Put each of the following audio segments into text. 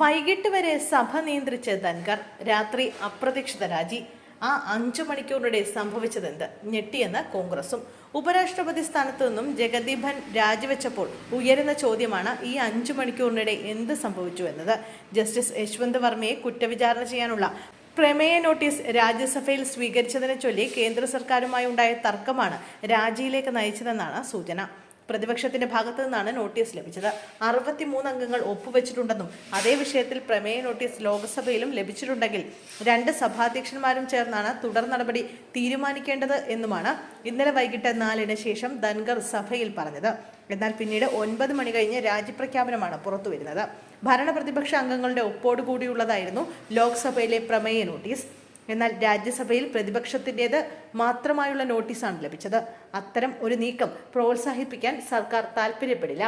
വൈകിട്ട് വരെ സഭ നിയന്ത്രിച്ച ധൻകർ രാത്രി അപ്രതീക്ഷിത രാജി ആ അഞ്ചു മണിക്കൂറിനിടെ സംഭവിച്ചതെന്ത്? ഞെട്ടിയെന്ന് കോൺഗ്രസും. ഉപരാഷ്ട്രപതി സ്ഥാനത്തു നിന്നും ജഗദീപൻ രാജിവെച്ചപ്പോൾ ഉയരുന്ന ചോദ്യമാണ് ഈ അഞ്ചു മണിക്കൂറിനിടെ എന്ത് സംഭവിച്ചു എന്നത്. ജസ്റ്റിസ് യശ്വന്ത് വർമ്മയെ കുറ്റവിചാരണ ചെയ്യാനുള്ള പ്രമേയ നോട്ടീസ് രാജ്യസഭയിൽ സ്വീകരിച്ചതിനെ ചൊല്ലി കേന്ദ്ര സർക്കാരുമായി ഉണ്ടായ തർക്കമാണ് രാജിയിലേക്ക് നയിച്ചതെന്നാണ് സൂചന. പ്രതിപക്ഷത്തിന്റെ ഭാഗത്തു നിന്നാണ് നോട്ടീസ് ലഭിച്ചത്. അറുപത്തിമൂന്ന് അംഗങ്ങൾ ഒപ്പുവെച്ചിട്ടുണ്ടെന്നും അതേ വിഷയത്തിൽ പ്രമേയ നോട്ടീസ് ലോക്സഭയിലും ലഭിച്ചിട്ടുണ്ടെങ്കിൽ രണ്ട് സഭാധ്യക്ഷന്മാരും ചേർന്നാണ് തുടർ നടപടി തീരുമാനിക്കേണ്ടത് എന്നുമാണ് ഇന്നലെ വൈകിട്ട് നാലിന് ശേഷം ധൻഗർ സഭയിൽ പറഞ്ഞത്. എന്നാൽ പിന്നീട് ഒൻപത് മണി കഴിഞ്ഞ് രാജ്യപ്രഖ്യാപനമാണ് പുറത്തു വരുന്നത് ഭരണപ്രതിപക്ഷ അംഗങ്ങളുടെ ഒപ്പോടുകൂടിയുള്ളതായിരുന്നു ലോക്സഭയിലെ പ്രമേയ നോട്ടീസ്. എന്നാൽ രാജ്യസഭയിൽ പ്രതിപക്ഷത്തിന്റേത് മാത്രമായുള്ള നോട്ടീസാണ് ലഭിച്ചത്. അത്തരം ഒരു നീക്കം പ്രോത്സാഹിപ്പിക്കാൻ സർക്കാർ താൽപ്പര്യപ്പെടില്ല.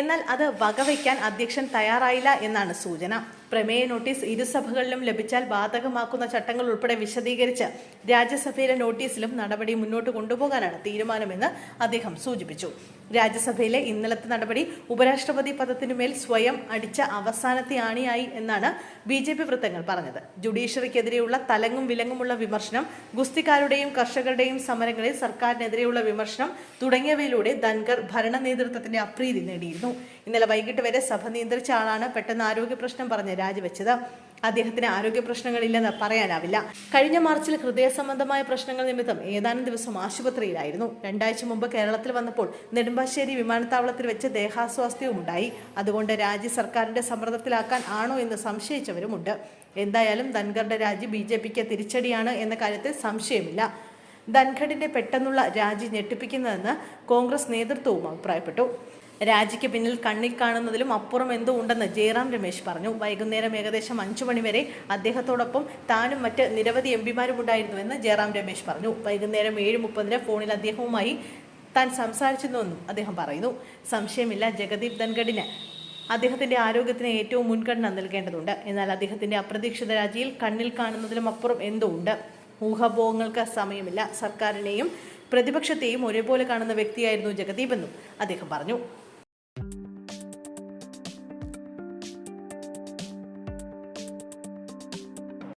എന്നാൽ അത് വകവയ്ക്കാൻ അധ്യക്ഷൻ തയ്യാറായില്ല എന്നാണ് സൂചന. പ്രമേയ നോട്ടീസ് ഇരുസഭകളിലും ലഭിച്ചാൽ ബാധകമാക്കുന്ന ചട്ടങ്ങൾ ഉൾപ്പെടെ വിശദീകരിച്ച് രാജ്യസഭയിലെ നോട്ടീസിലും നടപടി മുന്നോട്ട് കൊണ്ടുപോകാനാണ് തീരുമാനമെന്ന് അദ്ദേഹം സൂചിപ്പിച്ചു. രാജ്യസഭയിലെ ഇന്നലത്തെ നടപടി ഉപരാഷ്ട്രപതി പദത്തിനുമേൽ സ്വയം അടിച്ച അവസാനത്തെ ആണിയായി എന്നാണ് ബി ജെ പി വൃത്തങ്ങൾ പറഞ്ഞത്. ജുഡീഷ്യറിക്കെതിരെയുള്ള തലങ്ങും വിലങ്ങുമുള്ള വിമർശനം ഗുസ്തിക്കാരുടെയും കർഷകരുടെയും സമരങ്ങളിൽ സർക്കാരിനെതിരെയുള്ള വിമർശനം തുടങ്ങിയവയിലൂടെ ധൻകർ ഭരണ നേതൃത്വത്തിന്റെ അപ്രീതി നേടിയിരുന്നു. ഇന്നലെ വൈകിട്ട് വരെ സഭ നിയന്ത്രിച്ച ആളാണ് പെട്ടെന്ന് ആരോഗ്യ പ്രശ്നം പറഞ്ഞ് രാജിവെച്ചത്. അദ്ദേഹത്തിന് ആരോഗ്യ പ്രശ്നങ്ങളില്ലെന്ന് പറയാനാവില്ല. കഴിഞ്ഞ മാർച്ചിൽ ഹൃദയ സംബന്ധമായ പ്രശ്നങ്ങൾ നിമിത്തം ഏതാനും ദിവസം ആശുപത്രിയിലായിരുന്നു. രണ്ടാഴ്ച മുമ്പ് കേരളത്തിൽ വന്നപ്പോൾ നെടുമ്പാശ്ശേരി വിമാനത്താവളത്തിൽ വെച്ച് ദേഹാസ്വാസ്ഥ്യവും ഉണ്ടായി. അതുകൊണ്ട് രാജി സർക്കാരിന്റെ സമ്മർദ്ദത്തിലാക്കാൻ ആണോ എന്ന് സംശയിച്ചവരുമുണ്ട്. എന്തായാലും ധൻഖറുടെ രാജി ബി ജെ പിക്ക് തിരിച്ചടിയാണ് എന്ന കാര്യത്തിൽ സംശയമില്ല. ധൻഖഡിന്റെ പെട്ടെന്നുള്ള രാജി ഞെട്ടിപ്പിക്കുന്നതെന്ന് കോൺഗ്രസ് നേതൃത്വവും അഭിപ്രായപ്പെട്ടു. രാജിക്ക് പിന്നിൽ കണ്ണിൽ കാണുന്നതിലും അപ്പുറം എന്തോ ഉണ്ടെന്ന് ജയറാം രമേശ് പറഞ്ഞു. വൈകുന്നേരം ഏകദേശം അഞ്ചു മണിവരെ അദ്ദേഹത്തോടൊപ്പം താനും മറ്റ് നിരവധി എം പിമാരും ഉണ്ടായിരുന്നുവെന്ന് ജയറാം രമേശ് പറഞ്ഞു. വൈകുന്നേരം ഏഴ് മുപ്പതിന് ഫോണിൽ അദ്ദേഹവുമായി താൻ സംസാരിച്ചിരുന്നുവെന്നും അദ്ദേഹം പറയുന്നു. സംശയമില്ല ജഗദീപ് ധൻഗഡിന് അദ്ദേഹത്തിന്റെ ആരോഗ്യത്തിന് ഏറ്റവും മുൻഗണന നൽകേണ്ടതുണ്ട്. എന്നാൽ അദ്ദേഹത്തിന്റെ അപ്രതീക്ഷിത രാജിയിൽ കണ്ണിൽ കാണുന്നതിലും അപ്പുറം എന്തോ ഉണ്ട്. ഊഹാഭോഗങ്ങൾക്ക് സമയമില്ല. സർക്കാരിനെയും പ്രതിപക്ഷത്തെയും ഒരേപോലെ കാണുന്ന വ്യക്തിയായിരുന്നു ജഗദീപ് എന്നും അദ്ദേഹം പറഞ്ഞു.